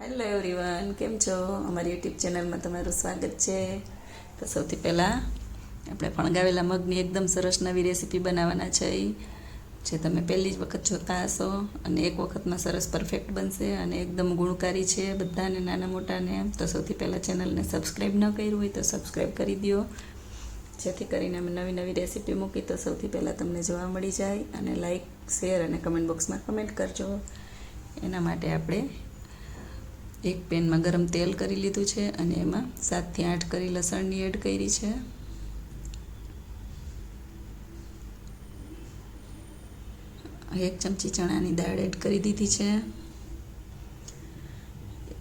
Hello everyone કેમ છો? અમારી યુટ્યુબ ચેનલમાં તમારું સ્વાગત છે. તો સૌથી પહેલાં આપણે ફણગાવેલા મગની એકદમ સરસ નવી રેસીપી બનાવવાના છે. જે તમે પહેલી જ વખત જોતા હશો અને એક વખતમાં સરસ પરફેક્ટ બનશે અને એકદમ ગુણકારી છે બધાને, નાના મોટાને. તો સૌથી પહેલાં ચેનલને સબસ્ક્રાઈબ ન કર્યું હોય તો સબસ્ક્રાઈબ કરી દો. જેથી કરીને અમે નવી નવી રેસીપી મૂકી તો સૌથી પહેલાં તમને જોવા મળી જાય અને લાઇક શેર અને કમેન્ટ બોક્સમાં કમેન્ટ કરજો. એના માટે આપણે એક પેનમાં ગરમ તેલ કરી લીધું છે અને એમાં સાતથી આઠ કરી લસણની એડ કરી છે. એક ચમચી ચણાની દાળ એડ કરી દીધી છે.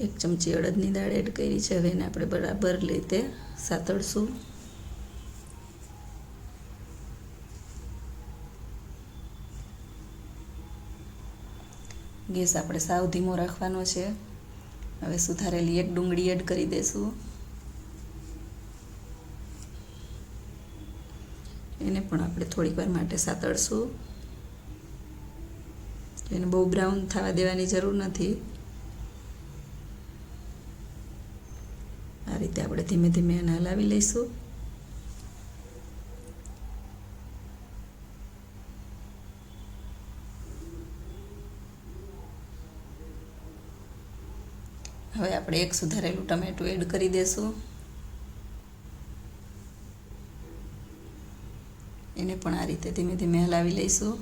એક ચમચી અડદની દાળ એડ કરી છે. હવે એને આપણે બરાબર રીતે સાતળશું. ગેસ આપણે સાવ ધીમો રાખવાનો છે. હવે સુધારેલી એક ડુંગળી એડ કરી દઈશું એને પણ આપણે થોડીક વાર માટે સાતળશું. એને બહુ બ્રાઉન થવા દેવાની જરૂર નથી. આ રીતે આપણે ધીમે ધીમે એને હલાવી લઈશું. હવે આપણે એક સુધારેલું ટમેટું એડ કરી દઈશું એને પણ આ રીતે ધીમે ધીમે હલાવી લઈશું.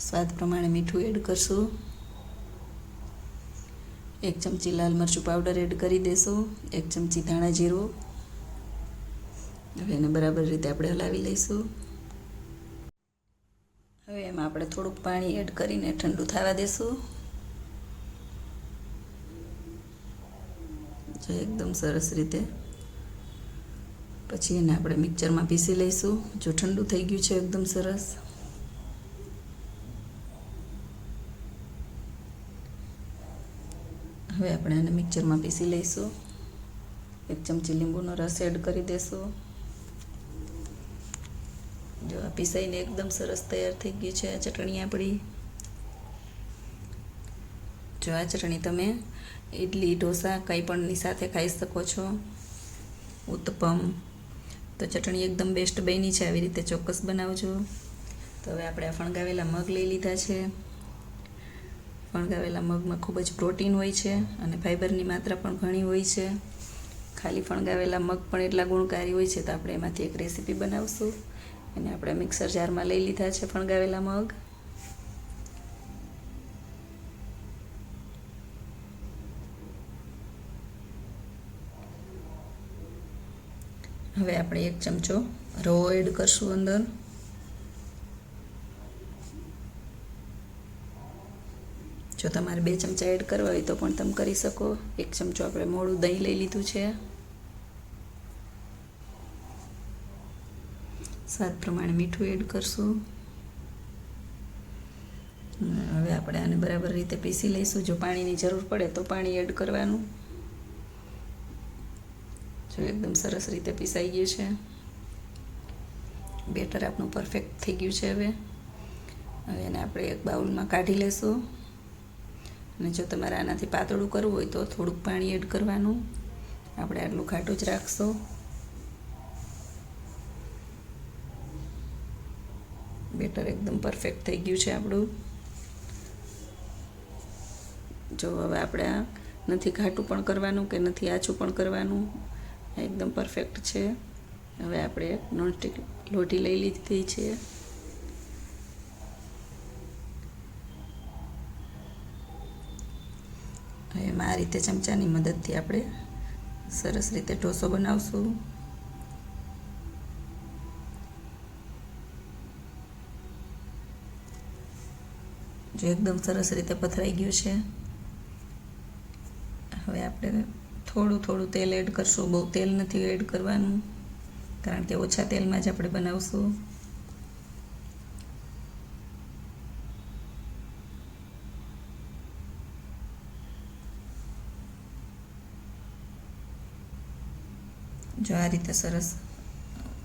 સ્વાદ પ્રમાણે મીઠું એડ કરશું. એક ચમચી લાલ મરચું પાવડર એડ કરી દઈશું એક ચમચી ધાણા જીરું. હવે એને બરાબર રીતે આપણે હલાવી લઈશું. હવે એમાં આપણે થોડુંક પાણી એડ કરીને ઠંડુ થવા દેશું. જો એકદમ સરસ રીતે. પછી એને આપણે મિક્સરમાં પીસી લઈશું. જો ઠંડુ થઈ ગયું છે એકદમ સરસ. હવે આપણે એને મિક્સરમાં પીસી લઈશું. એક ચમચી લીંબુનો રસ એડ કરી આ પીસાઈને એકદમ સરસ તૈયાર થઈ ગઈ છે આ ચટણી આપણી. જો આ ચટણી તમે ઇડલી ઢોસા કંઈ પણની સાથે ખાઈ શકો છો. ઉત્તપમ. તો ચટણી એકદમ બેસ્ટ બની છે આવી રીતે ચોક્કસ બનાવજો. તો હવે આપણે આ ફણગાવેલા મગ લઈ લીધા છે. ફણગાવેલા મગમાં ખૂબ જ પ્રોટીન હોય છે અને ફાઇબરની માત્રા પણ ઘણી હોય છે. ખાલી ફણગાવેલા મગ પણ એટલા ગુણકારી હોય છે તો આપણે એમાંથી એક રેસીપી બનાવશું. એને આપણે મિક્સર જારમાં લઈ લીધા છે ફણગાવેલા મગ. હવે આપણે એક ચમચો રવો એડ કરશું અંદર. જો તમારે બે ચમચા એડ કરવા હોય તો પણ તમે કરી શકો. એક ચમચો આપણે મોડું દહીં લઈ લીધું છે. સ્વાદ પ્રમાણે મીઠું એડ કરશું. હવે આપણે આને બરાબર રીતે પીસી લઈશું. જો પાણીની જરૂર પડે તો પાણી એડ કરવાનું. જો એકદમ સરસ રીતે પીસાઈ ગયું છે. બેટર આપણું પરફેક્ટ થઈ ગયું છે હવે. હવે એને આપણે એક બાઉલમાં કાઢી લેશું. અને જો તમારે આનાથી પાતળું કરવું હોય તો થોડુંક પાણી એડ કરવાનું. આપણે આટલું ખાટું જ રાખશું. બેટર એકદમ પરફેક્ટ થઈ ગયું છે આપણું. જો હવે આપણે આ નથી ઘાટું પણ કરવાનું કે નથી આછું પણ કરવાનું, એકદમ પરફેક્ટ છે. હવે આપણે નોનસ્ટિક લોટી લઈ લીધી છે. હવે એમાં આ રીતે ચમચાની મદદથી આપણે સરસ રીતે ઢોસો બનાવશું. જો એકદમ સરસ રીતે પથરાઈ ગયું છે. હવે આપણે થોડું થોડું તેલ એડ કરશું. બહુ તેલ નથી એડ કરવાનું, કારણ કે ઓછા તેલમાં જ આપણે બનાવશું. જો આ રીતે સરસ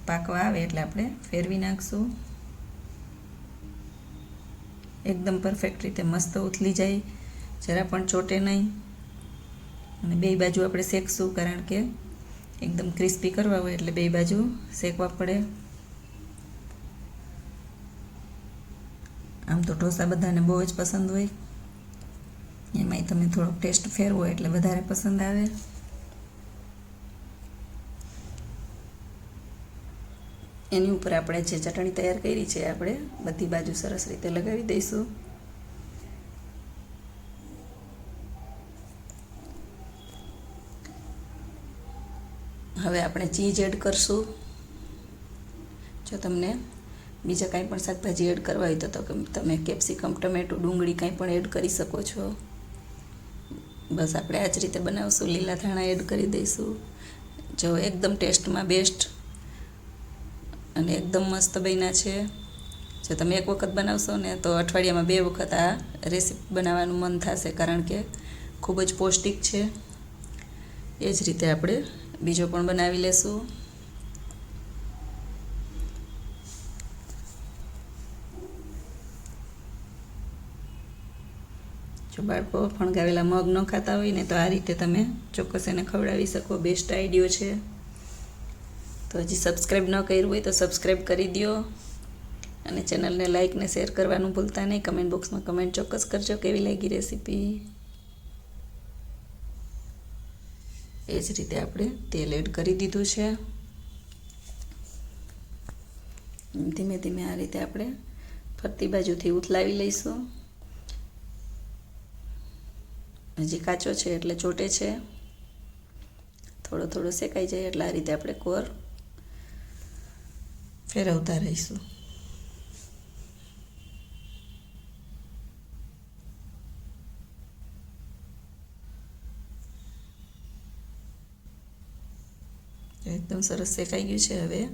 પાકવા આવે એટલે આપણે ફેરવી નાખશું. એકદમ પરફેક્ટ રીતે મસ્ત ઉથલી જાય, જરા પણ ચોટે નહીં. અને બે બાજુ આપણે શેકશું, કારણ કે એકદમ ક્રિસ્પી કરવા હોય એટલે બે બાજુ શેકવા પડે. આમ તો ઢોસા બધાને બહુ જ પસંદ હોય. એમાંય તમે થોડોક ટેસ્ટ ફેરવો એટલે વધારે પસંદ આવે. એની ઉપર આપણે જે ચટણી તૈયાર કરી છે આપણે બધી બાજુ સરસ રીતે લગાવી દઈશું. હવે આપણે ચીઝ એડ કરશું. જો તમને બીજા કાંઈ પણ શાકભાજી એડ કરવા હોય તો તમે કેપ્સિકમ, ટમેટું, ડુંગળી કાંઈ પણ એડ કરી શકો છો. બસ આપણે આ જ રીતે બનાવશું, લીલા ધાણા એડ કરી દઈશું. જો એકદમ ટેસ્ટમાં બેસ્ટ અને એકદમ મસ્ત બન્યા છે. જો તમે એક વખત બનાવશો ને તો અઠવાડિયામાં બે વખત આ રેસીપી બનાવવાનું મન થશે કારણ કે ખૂબ જ પૌષ્ટિક છે. એ જ રીતે આપણે બીજો પણ બનાવી લેશું. જો બાળકો ફણગાવેલા મગ ન ખાતા હોય ને તો આ રીતે તમે ચોક્કસ એને ખવડાવી શકો. બેસ્ટ આઈડિયો છે. તો હજી સબસ્ક્રાઈબ ન કર્યું હોય તો સબસ્ક્રાઈબ કરી દો અને ચેનલને લાઇક ને શેર કરવાનું ભૂલતા નહીં. કમેન્ટ બોક્સમાં કમેન્ટ ચોક્કસ કરજો કેવી લાગી રેસીપી એ જ રીતે આપણે તેલ એડ કરી દીધું છે. ધીમે ધીમે આ રીતે આપણે ફરતી બાજુથી ઉથલાવી લઈશું. હજી કાચો છે એટલે ચોટે છે. થોડો થોડો શેકાઈ જાય એટલે આ રીતે આપણે કોર ફેરવતા રહીશું. એકદમ સરસ શેકાઈ ગયું છે હવે.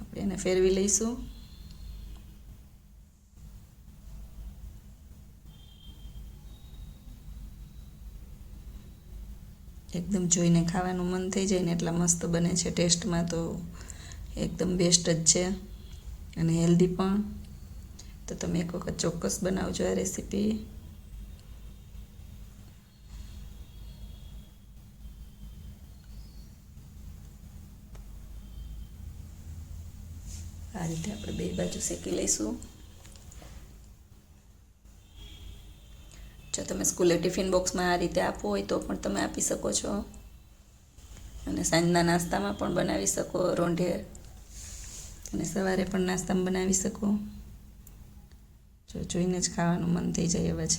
આપણે એને ફેરવી લઈશું. એકદમ જોઈને ખાવાનું મન થઈ જાય ને એટલા મસ્ત બને છે ટેસ્ટમાં તો. એકદમ બેસ્ટ જ છે. અને હેલ્ધી પણ. તો તમે એક વખત ચોક્કસ બનાવજો આ રેસીપી આ રીતે આપણે બે બાજુ શેકી લઈશું. જો તમે સ્કૂલે ટિફિન બોક્સમાં આ રીતે આપવો હોય તો પણ તમે આપી શકો છો. અને સાંજના નાસ્તામાં પણ બનાવી શકો. રોંઢે અને સવારે પણ નાસ્તામાં બનાવી શકો. જો જોઈને જ ખાવાનું મન થઈ જાય એવા છે.